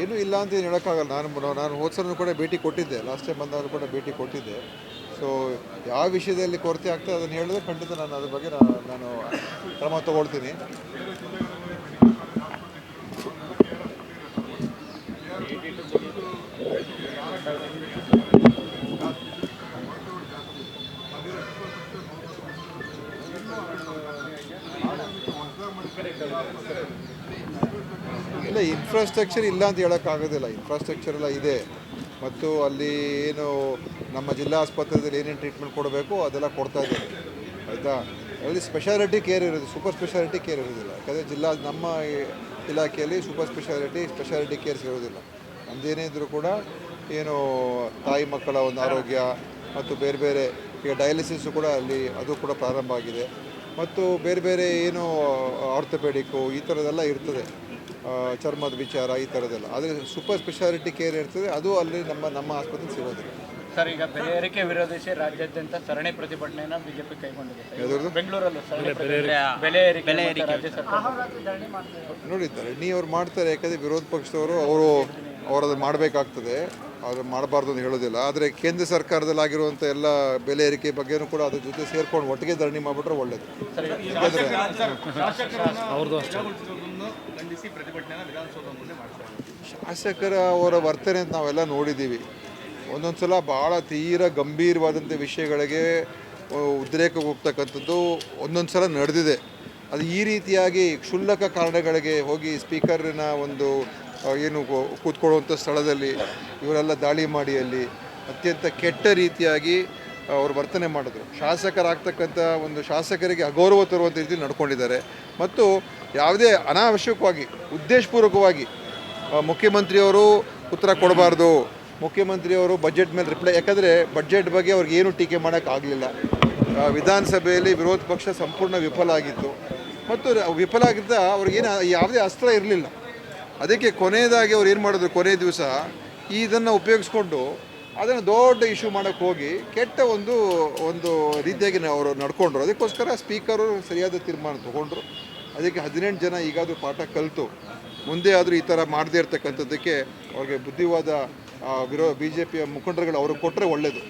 ಏನೂ ಇಲ್ಲ ಅಂತ ಏನು ಹೇಳೋಕ್ಕಾಗಲ್ಲ. ನಾನು ನಾನು ಹೋದ ಕೂಡ ಭೇಟಿ ಕೊಟ್ಟಿದ್ದೆ. ಲಾಸ್ಟ್ ಟೈಮ್ ಬಂದವರು ಕೂಡ ಭೇಟಿ ಕೊಟ್ಟಿದ್ದೆ. ಸೊ ಯಾವ ವಿಷಯದಲ್ಲಿ ಕೊರತೆ ಆಗ್ತದೆ ಅದನ್ನು ಹೇಳಿದ್ರೆ ಖಂಡಿತ ನಾನು ಅದ್ರ ಬಗ್ಗೆ ನಾನು ಕ್ರಮ ತಗೊಳ್ತೀನಿ. ಇಲ್ಲ ಇನ್ಫ್ರಾಸ್ಟ್ರಕ್ಚರ್ ಇಲ್ಲ ಅಂತ ಹೇಳೋಕ್ಕಾಗೋದಿಲ್ಲ ಇನ್ಫ್ರಾಸ್ಟ್ರಕ್ಚರ್ ಎಲ್ಲ ಇದೆ. ಮತ್ತು ಅಲ್ಲಿ ಏನು ನಮ್ಮ ಜಿಲ್ಲಾ ಆಸ್ಪತ್ರೆಯಲ್ಲಿ ಏನೇನು ಟ್ರೀಟ್ಮೆಂಟ್ ಕೊಡಬೇಕು ಅದೆಲ್ಲ ಕೊಡ್ತಾ ಇದ್ದಾರೆ. ಆಯಿತಾ? ಅಲ್ಲಿ ಸ್ಪೆಷಾಲಿಟಿ ಕೇರ್ ಇರೋದು ಸೂಪರ್ ಸ್ಪೆಷಾಲಿಟಿ ಕೇರ್ ಇರೋದಿಲ್ಲ. ಯಾಕಂದರೆ ಜಿಲ್ಲಾ, ನಮ್ಮ ಇಲಾಖೆಯಲ್ಲಿ ಸೂಪರ್ ಸ್ಪೆಷಾಲಿಟಿ ಸ್ಪೆಷಾಲಿಟಿ ಕೇರ್ಸ್ ಇರೋದಿಲ್ಲ. ಅಂದೇನೇ ಇದ್ದರೂ ಕೂಡ ಏನು ತಾಯಿ ಮಕ್ಕಳ ಒಂದು ಆರೋಗ್ಯ ಮತ್ತು ಬೇರೆ ಬೇರೆ ಈಗ ಡಯಾಲಿಸಿಸು ಕೂಡ ಅಲ್ಲಿ ಅದು ಕೂಡ ಪ್ರಾರಂಭ ಆಗಿದೆ. ಮತ್ತು ಬೇರೆ ಬೇರೆ ಏನು ಆರ್ಥೋಪೆಡಿಕ್ಕು ಈ ಥರದ್ದೆಲ್ಲ ಇರ್ತದೆ. ಚರ್ಮದ ವಿಚಾರ ಈ ಥರದ್ದೆಲ್ಲ. ಆದರೆ ಸೂಪರ್ ಸ್ಪೆಷಾಲಿಟಿ ಕೇರ್ ಇರ್ತದೆ. ಅದು ಅಲ್ಲಿ ನಮ್ಮ ನಮ್ಮ ಆಸ್ಪತ್ರೆ ಸಿಗೋದಿಲ್ಲ. ಸರ್ ಈಗ ಬೆಲೆ ಏರಿಕೆ ವಿರೋಧಿಸಿ ರಾಜ್ಯಾದ್ಯಂತ ಸರಣಿ ಪ್ರತಿಭಟನೆಯನ್ನ ಬಿಜೆಪಿ ಕೈಗೊಂಡಿದೆ? ಬೆಂಗಳೂರಲ್ಲೂ. ಬೆಲೆ ಏರಿಕೆ ಮತ್ತೆ ರಾಜ್ಯ ಸರ್ಕಾರ. ನೋಡಿದ್ದಾರೆ. ನೀ ಅವ್ರು ಮಾಡ್ತಾರೆ ಯಾಕಂದರೆ ವಿರೋಧ ಪಕ್ಷದವರು ಅವರು ಅವರದ್ದು ಮಾಡಬೇಕಾಗ್ತದೆ. ಅವ್ರು ಮಾಡಬಾರ್ದು ಅಂತ ಹೇಳೋದಿಲ್ಲ. ಆದರೆ ಕೇಂದ್ರ ಸರ್ಕಾರದಲ್ಲಿ ಆಗಿರುವಂಥ ಎಲ್ಲ ಬೆಲೆ ಏರಿಕೆ ಬಗ್ಗೆನೂ ಕೂಡ ಅದ್ರ ಜೊತೆ ಸೇರ್ಕೊಂಡು ಒಟ್ಟಿಗೆ ಧರಣಿ ಮಾಡಿಬಿಟ್ರೆ ಒಳ್ಳೇದು. ಯಾಕಂದರೆ ಶಾಸಕರ ಅವರ ವರ್ತನೆ ಅಂತ ನಾವೆಲ್ಲ ನೋಡಿದ್ದೀವಿ. ಒಂದೊಂದು ಸಲ ಭಾಳ ತೀರ ಗಂಭೀರವಾದಂಥ ವಿಷಯಗಳಿಗೆ ಉದ್ರೇಕ ಉದ್ರೇಕಕ್ಕೆ ಹೋಗ್ತಕ್ಕಂಥದ್ದು ಒಂದೊಂದು ಸಲ ನಡೆದಿದೆ. ಅದು ಈ ರೀತಿಯಾಗಿ ಕ್ಷುಲ್ಲಕ ಕಾರಣಗಳಿಗೆ ಹೋಗಿ ಸ್ಪೀಕರ್ನ ಒಂದು ಏನು ಕೂತ್ಕೊಳ್ಳುವಂಥ ಸ್ಥಳದಲ್ಲಿ ಇವರೆಲ್ಲ ದಾಳಿ ಮಾಡಿ ಅಲ್ಲಿ ಅತ್ಯಂತ ಕೆಟ್ಟ ರೀತಿಯಾಗಿ ಅವರು ವರ್ತನೆ ಮಾಡಿದ್ರು. ಶಾಸಕರಾಗ್ತಕ್ಕಂಥ ಒಂದು ಶಾಸಕರಿಗೆ ಅಗೌರವ ತರುವಂಥ ರೀತಿ ನಡ್ಕೊಂಡಿದ್ದಾರೆ. ಮತ್ತು ಯಾವುದೇ ಅನಾವಶ್ಯಕವಾಗಿ, ಉದ್ದೇಶಪೂರ್ವಕವಾಗಿ ಮುಖ್ಯಮಂತ್ರಿಯವರು ಉತ್ತರ ಕೊಡಬಾರ್ದು, ಮುಖ್ಯಮಂತ್ರಿಯವರು ಬಜೆಟ್ ಮೇಲೆ ರಿಪ್ಲೈ ಯಾಕಂದರೆ ಬಜೆಟ್ ಬಗ್ಗೆ ಅವ್ರಿಗೆ ಏನು ಟೀಕೆ ಮಾಡೋಕ್ಕಾಗಲಿಲ್ಲ ವಿಧಾನಸಭೆಯಲ್ಲಿ ವಿರೋಧ ಪಕ್ಷ ಸಂಪೂರ್ಣ ವಿಫಲ ಆಗಿತ್ತು. ಮತ್ತು ವಿಫಲ ಆಗಿದ್ದ ಅವ್ರಿಗೇನು ಯಾವುದೇ ಅಸ್ತ್ರ ಇರಲಿಲ್ಲ. ಅದಕ್ಕೆ ಕೊನೆಯದಾಗಿ ಅವ್ರು ಏನು ಮಾಡಿದ್ರು? ಕೊನೆ ದಿವಸ ಇದನ್ನು ಉಪಯೋಗಿಸ್ಕೊಂಡು ಅದನ್ನು ದೊಡ್ಡ ಇಶ್ಯೂ ಮಾಡೋಕ್ಕೆ ಹೋಗಿ ಕೆಟ್ಟ ಒಂದು ಒಂದು ರೀತಿಯಾಗಿ ಅವರು ನಡ್ಕೊಂಡ್ರು. ಅದಕ್ಕೋಸ್ಕರ ಸ್ಪೀಕರು ಸರಿಯಾದ ತೀರ್ಮಾನ ತಗೊಂಡ್ರು. ಅದಕ್ಕೆ ಹದಿನೆಂಟು ಜನ ಈಗಾದರೂ ಪಾಠ ಕಲಿತು. ಮುಂದೆ ಆದರೂ ಈ ಥರ ಮಾಡದೇ ಇರ್ತಕ್ಕಂಥದ್ದಕ್ಕೆ ಅವ್ರಿಗೆ ಬುದ್ಧಿವಾದ ವಿರೋ ಬಿ ಜೆ ಪಿಯ ಮುಖಂಡರುಗಳು ಅವ್ರಿಗೆ ಕೊಟ್ಟರೆ ಒಳ್ಳೆಯದು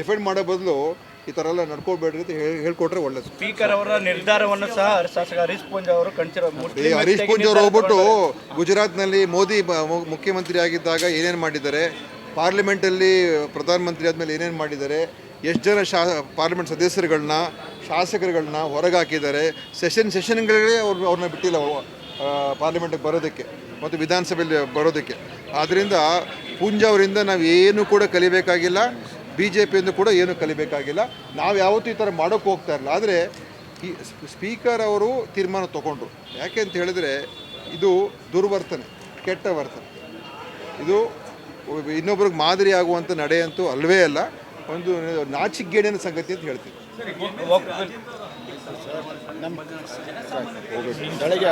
ಡಿಫೆಂಡ್ ಮಾಡೋ ಬದಲು ಈ ಥರ ಎಲ್ಲ ನಡ್ಕೋಬೇಡ್ರಿ ಅಂತ ಹೇಳಿ ಹೇಳ್ಕೊಟ್ರೆ ಒಳ್ಳೇದು. ಸ್ಪೀಕರ್ ಅವರ ನಿರ್ಧಾರವನ್ನು ಸಹ ಶಾಸಕ ಹರೀಶ್ ಪೂಂಜ್ ಅವರು ಕಣ್ಚಿರೋ ಈ ಹರೀಶ್ ಪೂಂಜ್ ಅವರು ಹೋಗ್ಬಿಟ್ಟು ಗುಜರಾತ್ನಲ್ಲಿ ಮೋದಿ ಬ- ಮು- ಮುಖ್ಯಮಂತ್ರಿ ಆಗಿದ್ದಾಗ ಏನೇನು ಮಾಡಿದ್ದಾರೆ? ಪಾರ್ಲಿಮೆಂಟಲ್ಲಿ ಪ್ರಧಾನಮಂತ್ರಿ ಆದಮೇಲೆ ಏನೇನು ಮಾಡಿದ್ದಾರೆ? ಎಷ್ಟು ಜನ ಶಾ ಪಾರ್ಲಿಮೆಂಟ್ ಸದಸ್ಯರುಗಳನ್ನ ಶಾಸಕರುಗಳನ್ನ ಹೊರಗೆ ಹಾಕಿದ್ದಾರೆ ಸೆಷನ್ ಸೆಷನ್ಗಳಿಗೆ ಅವ್ರು ಅವ್ರನ್ನ ಬಿಟ್ಟಿಲ್ಲ ಆ, ಪಾರ್ಲಿಮೆಂಟಿಗೆ ಬರೋದಕ್ಕೆ ಮತ್ತು ವಿಧಾನಸಭೆಯಲ್ಲಿ ಬರೋದಕ್ಕೆ. ಆದ್ದರಿಂದ ಪೂಂಜಾ ಅವರಿಂದ ನಾವು ಏನು ಕೂಡ ಕಲಿಬೇಕಾಗಿಲ್ಲ. ಬಿ ಜೆ ಪಿಯಿಂದ ಕೂಡ ಏನು ಕಲಿಬೇಕಾಗಿಲ್ಲ. ನಾವು ಯಾವತ್ತೂ ಈ ಥರ ಮಾಡೋಕ್ಕೆ ಹೋಗ್ತಾ ಇರಲಿಲ್ಲ. ಆದರೆ ಈ ಸ್ಪೀಕರ್ ಅವರು ತೀರ್ಮಾನ ತಗೊಂಡ್ರು. ಯಾಕೆ ಅಂತ ಹೇಳಿದ್ರೆ ಇದು ದುರ್ವರ್ತನೆ ಕೆಟ್ಟ ವರ್ತನೆ. ಇದು ಇನ್ನೊಬ್ರಿಗೆ ಮಾದರಿ ಆಗುವಂಥ ನಡೆಯಂತೂ ಅಲ್ವೇ ಅಲ್ಲ. ಒಂದು ನಾಚಿಗೇಡಿನ ಸಂಗತಿ ಅಂತ ಹೇಳ್ತೀನಿ. ಬೆಳಗ್ಗೆ